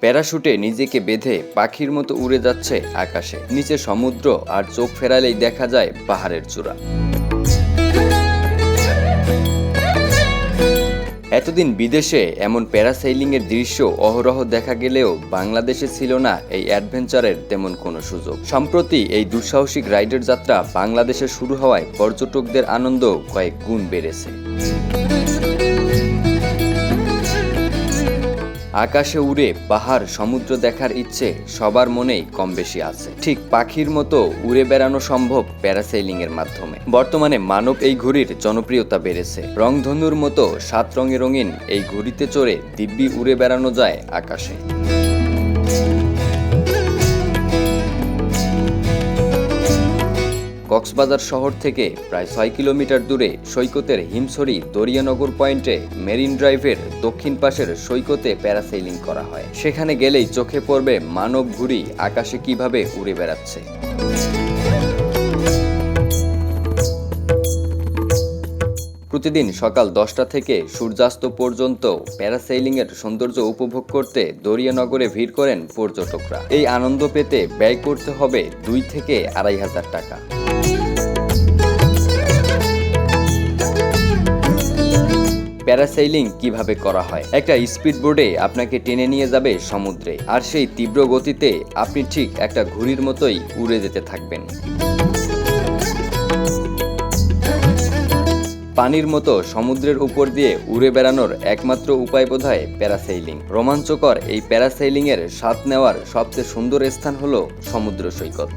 প্যারাশুটে নিজেকে বেঁধে পাখির মতো উড়ে যাচ্ছে আকাশে। নিচে সমুদ্র আর চোখ ফেরালেই দেখা যায় পাহাড়ের চূড়া। এতদিন বিদেশে এমন প্যারাসাইলিং এর দৃশ্য অহরহ দেখা গেলেও বাংলাদেশে ছিল না এই অ্যাডভেঞ্চারের তেমন কোনো সুযোগ। সম্প্রতি এই দুঃসাহসিক রাইডের যাত্রা বাংলাদেশে শুরু হওয়ায় পর্যটকদের আনন্দ কয়েক গুণ বেড়েছে। আকাশে উড়ে পাহাড়, সমুদ্র দেখার ইচ্ছে সবার মনেই কম বেশি আছে। ঠিক পাখির মতো উড়ে বেড়ানো সম্ভব প্যারাসেলিং এর মাধ্যমে। বর্তমানে মানব এই ঘুড়ির জনপ্রিয়তা বেড়েছে। রংধনুর মতো সাত রঙে রঙিন এই ঘুড়িতে চড়ে দিব্যি উড়ে বেড়ানো যায় আকাশে। কক্সবাজার শহর থেকে প্রায় ছয় কিলোমিটার দূরে সৈকতের হিমছড়ি দরিয়ানগর পয়েন্টে মেরিন ড্রাইভের দক্ষিণ পাশের সৈকতে প্যারাসেইলিং করা হয়। সেখানে গেলেই চোখে পড়বে মানব ঘুড়ি আকাশে কীভাবে উড়ে বেড়াচ্ছে। প্রতিদিন সকাল দশটা থেকে সূর্যাস্ত পর্যন্ত প্যারাসেইলিং এর সৌন্দর্য উপভোগ করতে দরিয়ানগরে ভিড় করেন পর্যটকরা। এই আনন্দ পেতে ব্যয় করতে হবে দুই থেকে আড়াই হাজার টাকা। প্যারাসেইলিং কীভাবে করা হয়? একটা স্পিড বোর্ডে আপনাকে টেনে নিয়ে যাবে সমুদ্রে, আর সেই তীব্র গতিতে আপনি ঠিক একটা ঘুড়ির মতোই উড়ে যেতে থাকবেন। পানির মতো সমুদ্রের উপর দিয়ে উড়ে বেড়ানোর একমাত্র উপায় বোধ হয় প্যারাসেইলিং। রোমাঞ্চকর এই প্যারাসেইলিং এর স্বাদ নেওয়ার সবচেয়ে সুন্দর স্থান হলো সমুদ্র সৈকত।